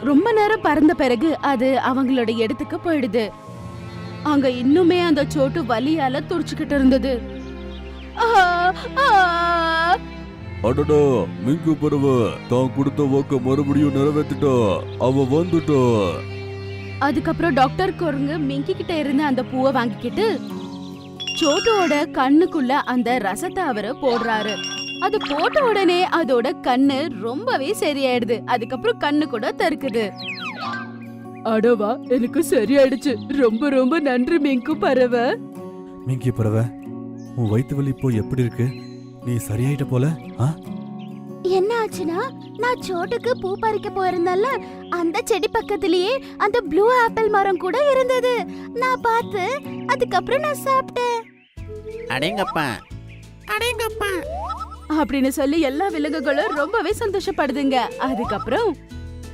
ரொம்ப நேரம் பறந்த பிறகு அது அவங்களோட இடத்துக்கு போயிடுது. அங்க இன்னுமே அந்த சோட்டு வலியால துடிச்சுக்கிட்டு இருந்தது. அடடா மிங்கு பறவை. தான் கொடுத்த வாக்க மறுபடியும் நிறைவேத்திட்டா. அவ வந்துட்டா. அதுக்கப்புறம் டாக்டர் குரங்கு மிங்கி கிட்ட இருந்த அந்த பூவை வாங்கிக்கிட்டு சோட்டுவோட கண்ணுக்குள்ள அந்த ரசத்தை அவரு போடுறாரு. அது போட்ட உடனே அதோட கண்ணு ரொம்பவே சரியாயிடுது. அதுக்கப்புறம் கண்ணு கூட தருக்குது அடவா எனக்கு சரியாயிடுச்சு. ரொம்ப ரொம்ப நன்றி மிங்கு பறவை. மிங்கி பறவை உன் வயிற்று வலி இப்போ எப்படி இருக்கு? நீ சரியாயிட்ட போல ஆ? என்ன ஆச்சுன்னா நான் சோட்டுக்கு பூ பறிக்க போயிருந்தேன்ல அந்த செடி பக்கத்திலேயே அந்த ப்ளூ ஆப்பிள் மரம் கூட இருந்தது. நான் பார்த்து அதுக்கப்புறம் நான் சாப்பிட்டேன். அடேங்கப்பா. அடேங்கப்பா. அப்படின்னு சொல்லி எல்லா விலங்குகளும் ரொம்பவே சந்தோஷப்படுதுங்க. அதுக்கப்புறம்